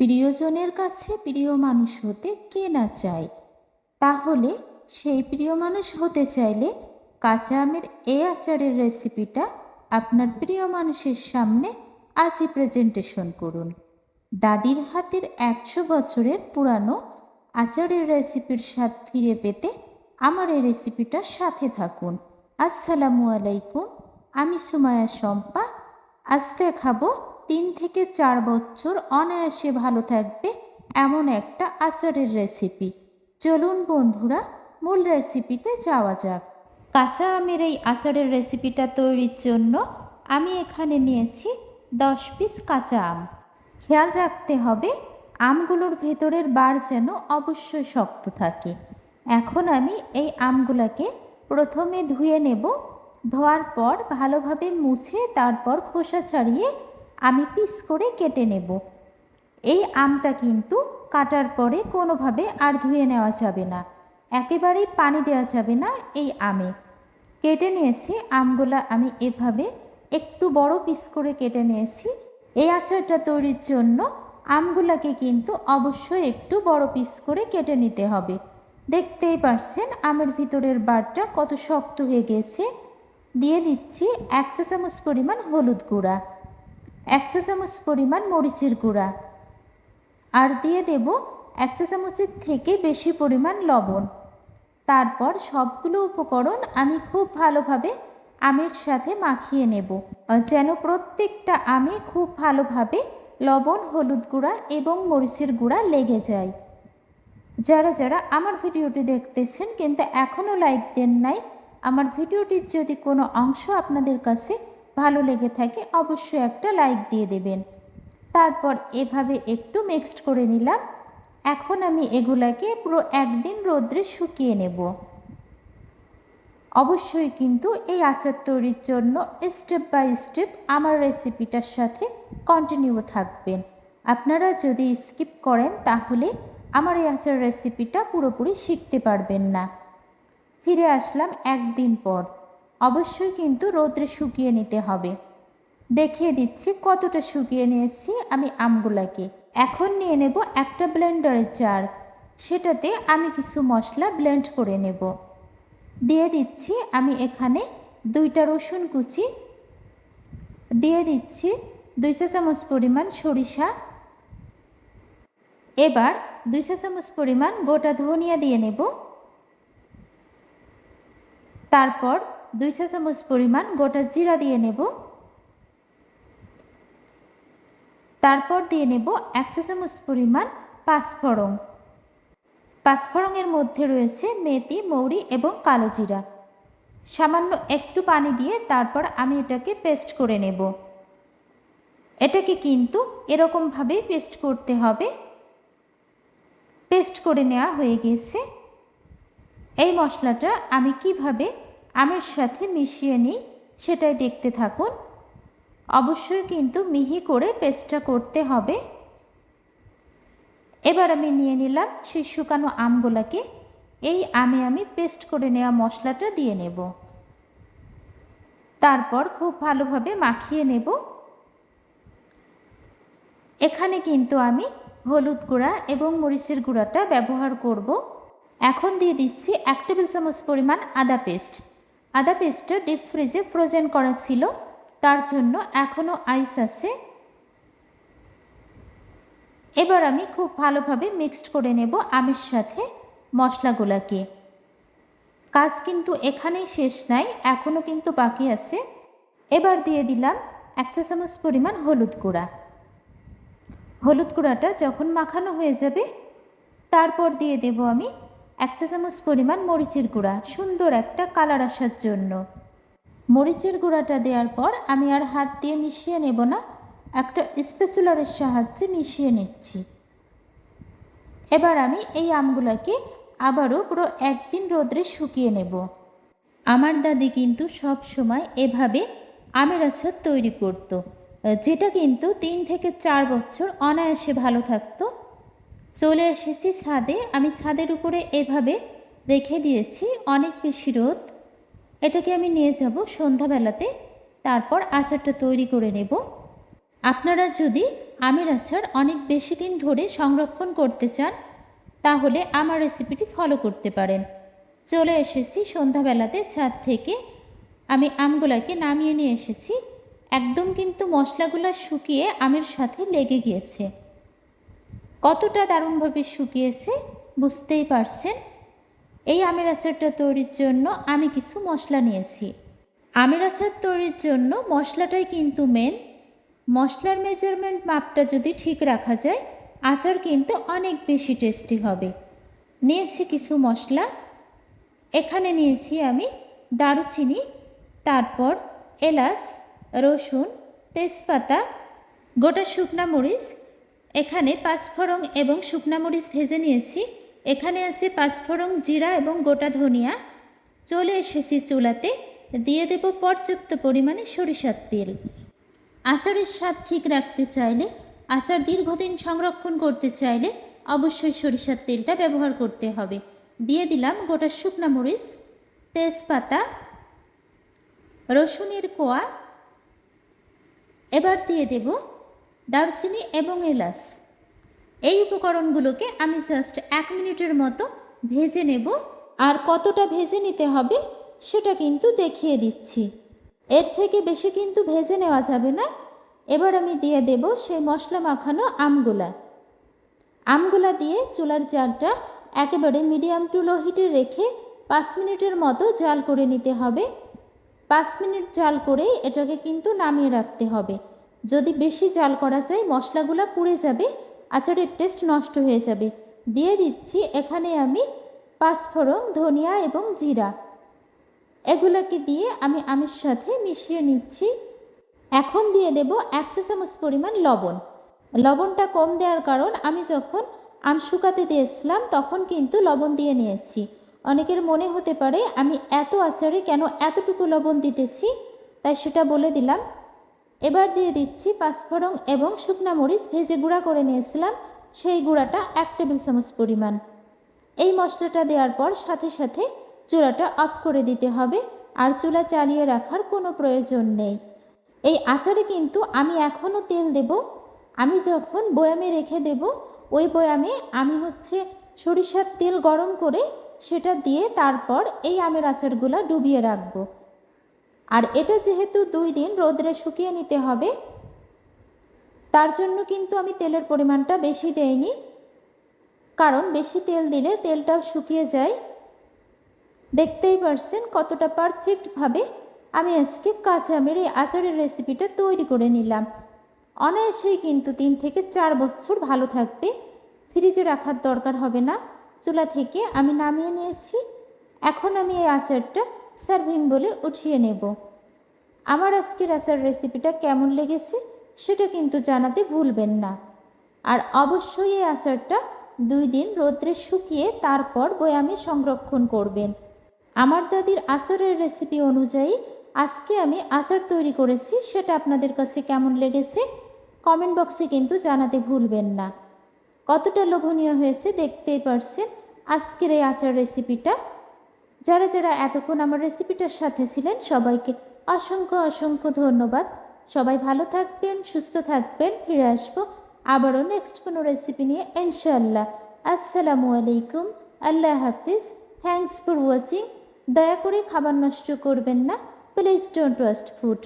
প্রিয়জনের কাছে প্রিয় মানুষ হতে কে না চায়? তাহলে সেই প্রিয় মানুষ হতে চাইলে কাঁচা আমের এই আচারের রেসিপিটা আপনার প্রিয় মানুষের সামনে আজই প্রেজেন্টেশন করুন। দাদির হাতের একশো বছরের পুরানো আচারের রেসিপির স্বাদ ফিরে পেতে আমার এই রেসিপিটার সাথে থাকুন। আসসালামু আলাইকুম, আমি সুমায়া শম্পা। আজ দেখাবো তিন থেকে চার বছর অনায়াসে ভালো থাকবে এমন একটা আচারের রেসিপি চলুন বন্ধুরা, মূল রেসিপিতে যাওয়া যাক। কাঁচা আমের এই আচারের রেসিপিটা তৈরির জন্য আমি এখানে নিয়েছি দশ পিস কাঁচা আম। খেয়াল রাখতে হবে, আমগুলোর ভেতরের বার যেন অবশ্যই শক্ত থাকে। এখন আমি এই আমগুলোকে প্রথমে ধুয়ে নেব, ধোয়ার পর ভালোভাবে মুছে তারপর খোসা ছাড়িয়ে আমি পিস করে কেটে নেব। এই আমটা কিন্তু কাটার পরে কোনোভাবে আর ধুয়ে নেওয়া যাবে না। একেবারেই পানি দেওয়া যাবে না এই আমে। কেটে নিয়েছি আমগুলা আমি এভাবে একটু বড় পিস করে কেটে নিয়েছি। এই আচারটা তৈরির জন্য আমগুলাকে কিন্তু অবশ্যই একটু বড় পিস করে কেটে নিতে হবে। দেখতেই পারছেন আমের ভিতরের বারটা কত শক্ত হয়ে গেছে। দিয়ে দিচ্ছি এক চা চামচ পরিমাণ হলুদ গুঁড়া। এক চা চামচ পরিমাণ মরিচের গুঁড়া। আর দিয়ে দেব এক চা চামচের থেকে বেশি পরিমাণ লবণ। তারপর সবগুলো উপকরণ আমি খুব ভালোভাবে আমের সাথে মাখিয়ে নেব। যেন প্রত্যেকটা আমে খুব ভালোভাবে লবণ, হলুদ গুঁড়া এবং মরিচের গুঁড়া লেগে যায়। যারা যারা আমার ভিডিওটি দেখতেছেন কিন্তু এখনও লাইক দেন নাই, আমার ভিডিওটির যদি কোনো অংশ আপনাদের কাছে ভালো লেগে থাকে অবশ্যই একটা লাইক দিয়ে দেবেন। তারপর এভাবে একটু মিক্সড করে নিলাম। এখন আমি এগুলাকে পুরো একদিন রোদ্রে শুকিয়ে নেব। অবশ্যই কিন্তু এই আচার তৈরির জন্য স্টেপ বাই স্টেপ আমার রেসিপিটার সাথে কন্টিনিউ থাকবেন। আপনারা যদি স্কিপ করেন তাহলে আমার এই আচার রেসিপিটা পুরোপুরি শিখতে পারবেন না। ফিরে আসলাম একদিন পর। অবশ্যই কিন্তু রোদ্রে শুকিয়ে নিতে হবে। দেখিয়ে দিচ্ছি কতটা শুকিয়ে নিয়েছি আমি আমগুলাকে। এখন নিয়ে নেব একটা ব্লেন্ডারের জার। সেটাতে আমি কিছু মশলা ব্লেন্ড করে নেব। দিয়ে দিচ্ছি আমি এখানে দুইটা রসুন কুচি। দিয়ে দিচ্ছি দুই চা চামচ পরিমাণ সরিষা। এবার দুই চা চামচ পরিমাণ গোটা ধনিয়া দিয়ে নেব। তারপর দুই চা চামচ পরিমাণ গোটা জিরা দিয়ে নেব। তারপর দিয়ে নেব এক চা চামচ পরিমাণ পাঁচফড়ং পাঁচফড়ংয়ের মধ্যে রয়েছে মেথি, মৌরি এবং কালো জিরা। সামান্য একটু পানি দিয়ে তারপর আমি এটাকে পেস্ট করে নেব। এটাকে কিন্তু এরকমভাবেই পেস্ট করতে হবে। পেস্ট করে নেওয়া হয়ে গেছে। এই মশলাটা আমি কীভাবে আমের সাথে মিশিয়ে নিই, সেটাই দেখতে থাকুন। অবশ্যই কিন্তু মিহি করে পেস্টটা করতে হবে। এবার আমি নিয়ে নিলাম সেই শুকানো আমগুলাকে। এই আমে আমি পেস্ট করে নেওয়া মশলাটা দিয়ে নেব। তারপর খুব ভালোভাবে মাখিয়ে নেব। এখানে কিন্তু আমি হলুদ গুঁড়া এবং মরিচের গুঁড়াটা ব্যবহার করব। এখন দিয়ে দিচ্ছি এক টেবিল চামচ পরিমাণ আদা পেস্ট। আদা পেস্টটা ডিপ ফ্রিজে ফ্রোজেন করা ছিল। তার জন্য এখনও আইস আছে। এবার আমি খুব ভালোভাবে মিক্সড করে নেব আমের সাথে মশলাগুলোকে। কাজ কিন্তু এখানেই শেষ নাই, এখনও কিন্তু বাকি আছে। এবার দিয়ে দিলাম এক চা চামচ পরিমাণ হলুদ গুঁড়া। হলুদ গুঁড়াটা যখন মাখানো হয়ে যাবে, তারপর দিয়ে দেব আমি এক চা চামচ পরিমাণ মরিচের গুঁড়া, সুন্দর একটা কালার আসার জন্য। মরিচের গুঁড়াটা দেওয়ার পর আমি আর হাত দিয়ে মিশিয়ে নেব না, একটা স্পেচুলারের সাহায্যে মিশিয়ে নিচ্ছি। এবার আমি এই আমগুলোকে আবারও পুরো একদিন রোদ্রে শুকিয়ে নেব। আমার দাদি কিন্তু সব সময় এভাবে আমের আচার তৈরি করতো, যেটা কিন্তু তিন থেকে চার বছর অনায়াসে ভালো থাকতো। চলে এসেছি ছাদে। আমি ছাদের উপরে এভাবে রেখে দিয়েছি। অনেক বেশি রোদ। এটাকে আমি নিয়ে যাব সন্ধ্যাবেলাতে। তারপর আচারটা তৈরি করে নেব। আপনারা যদি আমের আচার অনেক বেশি দিন ধরে সংরক্ষণ করতে চান, তাহলে আমার রেসিপিটি ফলো করতে পারেন। চলে এসেছি সন্ধ্যাবেলাতে ছাদ থেকে। আমি আমগুলাকে নামিয়ে নিয়ে এসেছি। একদম কিন্তু মশলাগুলো শুকিয়ে আমের সাথে লেগে গিয়েছে। কতটা দারুণভাবে শুকিয়েছে বুঝতেই পারছেন? এই আমের আচারটা তৈরির জন্য আমি কিছু মশলা নিয়েছি। আমের আচার তৈরির জন্য মশলাটাই কিন্তু মেন মশলার মেজারমেন্ট মাপটা যদি ঠিক রাখা যায়, আচার কিন্তু অনেক বেশি টেস্টি হবে। নিয়েছি কিছু মশলা। এখানে নিয়েছি আমি দারুচিনি, তারপর এলাচ, রসুন, তেজপাতা, গোটা শুকনা মরিচ এখানে পাঁচফোড়ন এবং শুকনা মরিচ ভেজে নিয়েছি। এখানে আছে পাঁচফোড়ন জিরা এবং গোটা ধনিয়া। চলে এসেছি চুলাতে। দিয়ে দেব পর্যাপ্ত পরিমাণে সরিষার তেল। আচারের স্বাদ ঠিক রাখতে চাইলে, আচার দীর্ঘদিন সংরক্ষণ করতে চাইলে অবশ্যই সরিষার তেলটা ব্যবহার করতে হবে। দিয়ে দিলাম গোটা শুকনা মরিচ, তেজপাতা, রসুনের কোয়া। এবার দিয়ে দেব দারচিনি এবং এলাচ। এই উপকরণগুলোকে আমি জাস্ট এক মিনিটের মতো ভেজে নেব। আর কতটা ভেজে নিতে হবে সেটা কিন্তু দেখিয়ে দিচ্ছি। এর থেকে বেশি কিন্তু ভেজে নেওয়া যাবে না। এবার আমি দিয়ে দেব সেই মশলা মাখানো আমগুলা। আমগুলা দিয়ে চুলার জালটা একেবারে মিডিয়াম টু লো হিটে রেখে পাঁচ মিনিটের মতো জাল করে নিতে হবে। পাঁচ মিনিট জাল করেই এটাকে কিন্তু নামিয়ে রাখতে হবে। যদি বেশি জাল করা যায়, মশলাগুলো পুড়ে যাবে, আচারের টেস্ট নষ্ট হয়ে যাবে। দিয়ে দিচ্ছি এখানে আমি পাঁচফোড়ন, ধনিয়া এবং জিরা। এগুলোকে দিয়ে আমি আমের সাথে মিশিয়ে নিচ্ছি। এখন দিয়ে দেব এক চামচ পরিমাণ লবণ। লবণটা কম দেওয়ার কারণ আমি যখন আম শুকাতে দিয়েছিলাম, তখন কিন্তু লবণ দিয়ে নিয়েছি। অনেকের মনে হতে পারে, আমি এত আচারে কেন এতটুকু লবণ দিতেছি? তাই সেটা বলে দিলাম। এবার দিয়ে দিচ্ছি পাঁচফোড়ন এবং শুকনা মরিচ ভেজে গুঁড়া করে নিয়েছিলাম, সেই গুঁড়াটা এক টেবিল চামচ পরিমাণ। এই মশলাটা দেওয়ার পর সাথে সাথে চুলাটা অফ করে দিতে হবে আর চুলা চালিয়ে রাখার কোনো প্রয়োজন নেই। এই আচারে কিন্তু আমি এখনও তেল দেব। আমি যখন বয়ামে রেখে দেব, ওই বয়ামে আমি হচ্ছে সরিষার তেল গরম করে সেটা দিয়ে তারপর এই আমের আচারগুলো ডুবিয়ে রাখব। আর এটা যেহেতু দুই দিন রোদ্রে শুকিয়ে নিতে হবে, তার জন্য কিন্তু আমি তেলের পরিমাণটা বেশি দেইনি, কারণ বেশি তেল দিলে তেলটাও শুকিয়ে যায়। দেখতেই পারছেন কতটা পারফেক্টভাবে আমি আজকে কাঁচা আমের এই আচারের রেসিপিটা তৈরি করে নিলাম। অনায়াসেই কিন্তু তিন থেকে চার বছর ভালো থাকবে, ফ্রিজে রাখার দরকার হবে না। চুলা থেকে আমি নামিয়ে নিয়েছি। এখন আমি এই আচারটা সার্ভিং বলে উঠিয়ে নেব। আমার আজকের আচার রেসিপিটা কেমন লেগেছে সেটা কিন্তু জানাতে ভুলবেন না। আর অবশ্যই এই আচারটা দুই দিন রোদ্রে শুকিয়ে তারপর বয়ামে সংরক্ষণ করবেন। আমার দাদির আচারের রেসিপি অনুযায়ী আজকে আমি আচার তৈরি করেছি, সেটা আপনাদের কাছে কেমন লেগেছে কমেন্ট বক্সে কিন্তু জানাতে ভুলবেন না। কতটা লোভনীয় হয়েছে দেখতেই পারছেন আজকের এই আচার রেসিপিটা যারা যারা এতক্ষণ আমার রেসিপিটার সাথে ছিলেন, সবাইকে অসংখ্য অসংখ্য ধন্যবাদ। সবাই ভালো থাকবেন, সুস্থ থাকবেন, ফিরে আসব আবারও নেক্সট কোনো রেসিপি নিয়ে ইনশাল্লাহ আসসালামু আলাইকুম, আল্লাহ হাফিজ। থ্যাংকস ফর ওয়াচিং দয়া করে খাবার নষ্ট করবেন না। Please don't waste food